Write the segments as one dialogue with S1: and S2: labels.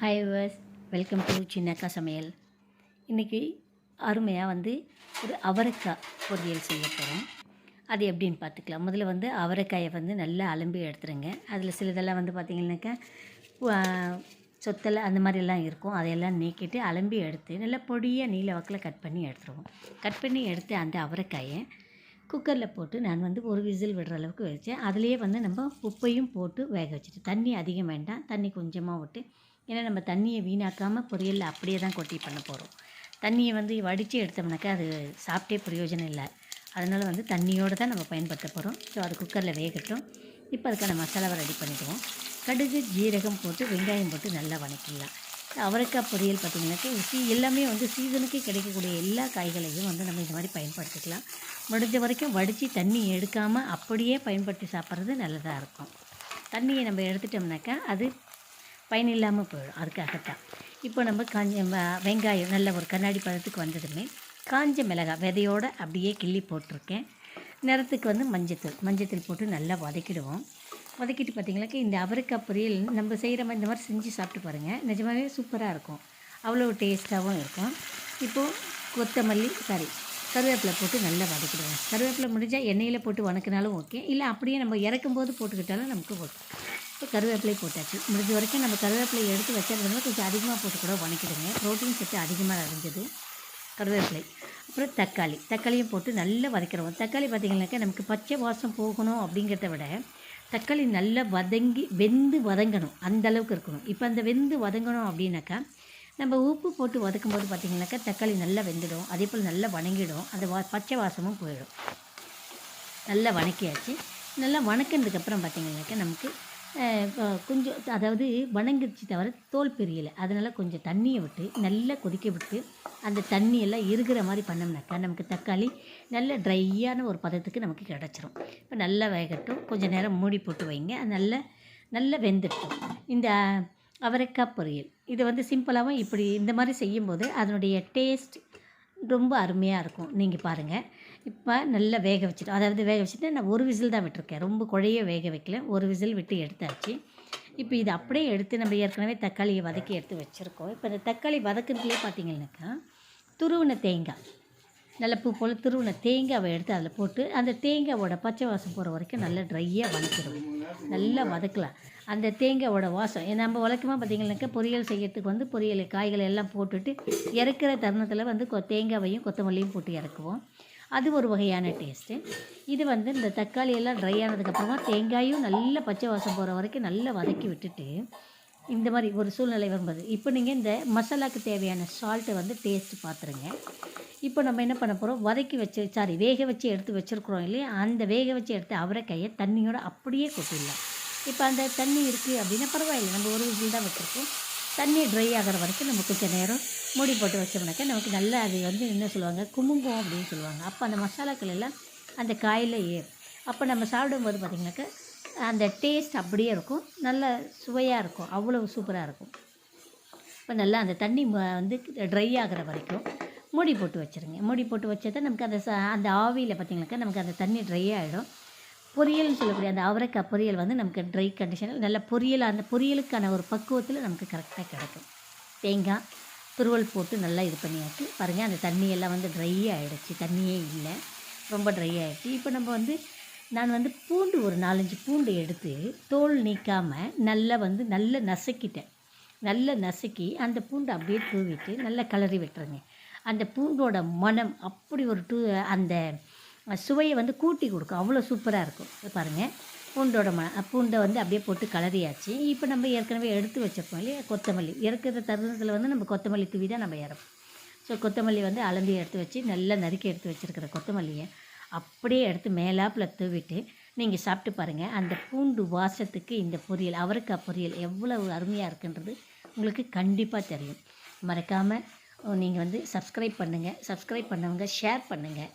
S1: Hi வர்ஸ் welcome to Chinnakka Samayal இன்றைக்கி அருமையாக வந்து ஒரு அவரைக்காய் பொரியல் செய்ய போகிறோம் அது எப்படின்னு பார்த்துக்கலாம். முதல்ல வந்து அவரைக்காயை வந்து நல்லா அலம்பி எடுத்துருங்க. அதில் சிலதெல்லாம் வந்து பார்த்திங்கனாக்கா சொத்தலை அந்த மாதிரிலாம் இருக்கும். அதையெல்லாம் நீக்கிட்டு அலம்பி எடுத்து நல்லா பொடியாக நீல வாக்கில் கட் பண்ணி எடுத்துருவோம். கட் பண்ணி எடுத்து அந்த அவரைக்காயை குக்கரில் போட்டு நான் வந்து ஒரு விசில் விடுற அளவுக்கு வச்சேன் அதுலேயே வந்து நம்ம உப்பையும் போட்டு வேக வச்சுட்டு தண்ணி அதிகம் வேண்டாம். தண்ணி கொஞ்சமாக விட்டு ஏன்னா நம்ம தண்ணியை வீணாக்காமல் பொரியலில் அப்படியே தான் கொட்டி பண்ண போகிறோம் தண்ணியை வந்து வடித்து எடுத்தோம்னாக்கா அது சாப்பிட்டே பிரயோஜனம் இல்லை. அதனால் வந்து தண்ணியோடு தான் நம்ம பயன்படுத்த போகிறோம் ஸோ அது குக்கரில் வேகட்டும். இப்போ அதுக்கான மசாலாவை ரெடி பண்ணிடுவோம். கடுகு ஜீரகம் போட்டு வெங்காயம் போட்டு நல்லா வணக்கிடலாம். அவரைக்காய் பொரியல் பார்த்திங்கனாக்கா சீ எல்லாமே வந்து சீசனுக்கே கிடைக்கக்கூடிய எல்லா காய்களையும் வந்து நம்ம இந்த மாதிரி பயன்படுத்திக்கலாம். முடிஞ்ச வரைக்கும் வடித்து தண்ணி எடுக்காமல் அப்படியே பயன்படுத்தி சாப்பிட்றது நல்லதாக இருக்கும். தண்ணியை நம்ம எடுத்துட்டோம்னாக்கா அது பயன் இல்லாமல் போயிடும். அதுக்காகத்தான். இப்போ நம்ம காஞ்ச வெங்காயம் நல்ல ஒரு கண்ணாடி பதத்துக்கு வந்ததுமே காஞ்ச மிளகாய் விதையோடு அப்படியே கிள்ளி போட்டிருக்கேன். நிறத்துக்கு வந்து மஞ்சத்தூள். மஞ்சத்தூள் போட்டு நல்லா வதக்கிடுவோம். வதக்கிட்டு பார்த்தீங்கன்னாக்கா இந்த அவரைக்காய் பொரியல் நம்ம செய்கிற மாதிரி இந்த மாதிரி செஞ்சு சாப்பிட்டு பாருங்கள் நிஜமாவே சூப்பராக இருக்கும். அவ்வளோ டேஸ்ட்டாகவும் இருக்கும். இப்போது கொத்தமல்லி சாரி கருவேப்பிலை போட்டு நல்லா வதக்கிடுவோம். கருவேப்பிலை முடிஞ்சால் எண்ணெயில் போட்டு வணக்கினாலும் ஓகே. இல்லை அப்படியே நம்ம இறக்கும் போது போட்டுக்கிட்டாலும் நமக்கு ஓகே. இப்போ கருவேப்பிலை போட்டாச்சு. முடிஞ்ச வரைக்கும் நம்ம கருவேப்பிலை எடுத்து வச்சிருந்தோம்னா கொஞ்சம் அதிகமாக போட்டு கூட வணக்கிடுங்க. ப்ரோட்டீன் சத்து அதிகமாக அடைஞ்சது கருவேப்பிலை. அப்புறம் தக்காளி. தக்காளியும் போட்டு நல்லா வதக்கிறோம். தக்காளி பார்த்திங்கனாக்கா நமக்கு பச்சை வாசம் போகணும் அப்படிங்கிறத விட தக்காளி நல்லா வதங்கி வெந்து வதங்கணும். அந்தளவுக்கு இருக்கணும். இப்போ அந்த வெந்து வதங்கணும் அப்படின்னாக்கா நம்ம உப்பு போட்டு வதக்கும் போது பார்த்திங்கனாக்கா தக்காளி நல்லா வெந்துடும். அதே போல் நல்லா வணங்கிடும். அந்த வா பச்சை வாசமும் போயிடும். நல்லா வணக்கியாச்சு. நல்லா வணக்கினதுக்கப்புறம் பார்த்திங்கனாக்கா நமக்கு கொஞ்சம் அதாவது வணங்கிடுச்சு தவிர தோல் பெரியலை. அதனால் கொஞ்சம் தண்ணியை விட்டு நல்லா கொதிக்க விட்டு அந்த தண்ணியெல்லாம் இருக்கிற மாதிரி பண்ணோம்னாக்கா நமக்கு தக்காளி நல்ல ட்ரையான ஒரு பதத்துக்கு நமக்கு கிடச்சிரும். இப்போ நல்லா வேகட்டும். கொஞ்சம் நேரம் மூடி போட்டு வைங்க. அது நல்லா நல்லா வெந்துட்டும் இந்த அவரைக்காய் பொரியல் இது வந்து சிம்பிளாகவும் இப்படி இந்த மாதிரி செய்யும்போது அதனுடைய டேஸ்ட் ரொம்ப அருமையாக இருக்கும். நீங்கள் பாருங்கள் இப்போ நல்லா வேக வச்சுட்டு அதாவது வேக வச்சுட்டு நான் ஒரு விசில் தான் விட்டுருக்கேன். ரொம்ப குழைய வேக வைக்கல. ஒரு விசில் விட்டு எடுத்தாச்சு. இப்போ இது அப்படியே எடுத்து நம்ம ஏற்கனவே தக்காளியை வதக்கி எடுத்து வச்சுருக்கோம். இப்போ இந்த தக்காளி வதக்குறதுலேயே பார்த்திங்கனாக்கா துருவின தேங்காய். நல்ல பூ போல் துருவின தேங்காவை எடுத்து அதில் போட்டு அந்த தேங்காவோட பச்சை வாசம் போகிற வரைக்கும் நல்லா ட்ரையாக வதக்கிடுவோம். நல்லா வதக்கலாம். அந்த தேங்காவோட வாசம் நம்ம வழக்கமாக பார்த்திங்கனாக்கா பொரியல் செய்யறதுக்கு வந்து பொரியல் காய்களை எல்லாம் போட்டுட்டு இறக்குற தருணத்தில் வந்து கொ தேங்காவையும் கொத்தமல்லியும் போட்டு இறக்குவோம். அது ஒரு வகையான டேஸ்ட்டு இது வந்து இந்த தக்காளி எல்லாம் ட்ரை ஆனதுக்கப்புறமா தேங்காயும் நல்ல பச்சை வாசம் போகிற வரைக்கும் நல்லா வதக்கி விட்டுட்டு இந்த மாதிரி ஒரு சூழ்நிலை வரும்போது இப்போ நீங்கள் இந்த மசாலாக்கு தேவையான சால்ட்டை வந்து டேஸ்ட்டு பார்த்துருங்க இப்போ நம்ம என்ன பண்ண போகிறோம் வதக்கி வச்சு சாரி வேக வச்சு எடுத்து வச்சுருக்குறோம் இல்லையா? அந்த வேக வச்சு எடுத்து அவரைக்காயை தண்ணியோடு அப்படியே கொட்டிடலாம். இப்போ அந்த தண்ணி இருக்குது அப்படின்னா பரவாயில்லை. நம்ம ஒரு விசில் தான் வச்சுருக்கோம். தண்ணி ட்ரை ஆகிற வரைக்கும் நம்ம கொஞ்சம் நேரம் மூடி போட்டு வச்சோம்னாக்கா நமக்கு நல்லா அது வந்து என்ன சொல்லுவாங்க? குமுங்கும் அப்படின்னு சொல்லுவாங்க. அப்போ அந்த மசாலாக்கள் எல்லாம் அந்த காயில் ஏறும். அப்போ நம்ம சாப்பிடும்போது பார்த்திங்கனாக்கா அந்த டேஸ்ட் அப்படியே இருக்கும். நல்ல சுவையாக இருக்கும். அவ்வளோ சூப்பராக இருக்கும். இப்போ நல்லா அந்த தண்ணி ம- வந்து ட்ரை ஆகிற வரைக்கும் மூடி போட்டு வச்சுருங்க. மூடி போட்டு வச்சதை நமக்கு அந்த ச அந்த ஆவியில் பார்த்திங்கனாக்கா நமக்கு அந்த தண்ணி ட்ரை ஆகிடும் பொரியல்னு சொல்லக்கூடிய அந்த அவரைக்காய் பொரியல் வந்து நமக்கு ட்ரை கண்டிஷனில் நல்ல பொரியல் அந்த பொரியலுக்கான ஒரு பக்குவத்தில் நமக்கு கரெக்டாக கிடைக்கும். தேங்காய் துருவல் போட்டு நல்லா இது பண்ணியாச்சு. பாருங்கள் அந்த தண்ணியெல்லாம் வந்து ட்ரை ஆகிடுச்சு தண்ணியே இல்லை. ரொம்ப ட்ரை ஆகிடுச்சு இப்போ நம்ம வந்து நான் வந்து பூண்டு ஒரு நாலஞ்சு பூண்டு எடுத்து தோல் நீக்காமல் நல்லா வந்து நல்லா நசுக்கிட்டேன். நல்லா நசுக்கி அந்த பூண்டை அப்படியே தூவிட்டு நல்லா கிளறி விட்டுருங்க. அந்த பூண்டோட மனம் அப்படி ஒரு டூ அந்த சுவையை வந்து கூட்டி கொடுக்கும். அவ்வளோ சூப்பராக இருக்கும். பாருங்கள் பூண்டோட ம பூண்டை வந்து அப்படியே போட்டு கலரியாச்சு இப்போ நம்ம ஏற்கனவே எடுத்து வச்சிருப்போம் இல்லையா? கொத்தமல்லி. இறக்குற தருணத்தில் வந்து நம்ம கொத்தமல்லி தூவி தான் நம்ம இறப்போம். ஸோ கொத்தமல்லி வந்து அலம்பி எடுத்து வச்சு நல்லா நறுக்கி எடுத்து வச்சுருக்கிற கொத்தமல்லியை அப்படியே எடுத்து மேலாப்பில் தூவிட்டு நீங்கள் சாப்பிட்டு பாருங்கள் அந்த பூண்டு வாசத்துக்கு இந்த பொரியல் அவரைக்காய் பொரியல் எவ்வளவு அருமையாக இருக்குன்றது உங்களுக்கு கண்டிப்பாக தெரியும். மறக்காமல் நீங்கள் வந்து சப்ஸ்கிரைப் பண்ணுங்கள் சப்ஸ்கிரைப் பண்ணவங்க ஷேர் பண்ணுங்கள்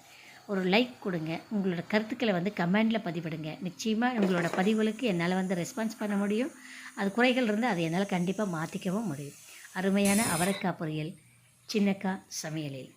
S1: ஒரு லைக் கொடுங்க. உங்களோட கருத்துக்களை வந்து கமெண்டில் பதிவிடுங்க. நிச்சயமாக உங்களோட பதிவுகளுக்கு என்னால் வந்து ரெஸ்பான்ஸ் பண்ண முடியும். அது குறைகள் இருந்தால் அதை என்னால் கண்டிப்பாக மாற்றிக்கவும் முடியும். அருமையான அவரைக்காய் பொரியல். சின்னக்காய் சமையலில்.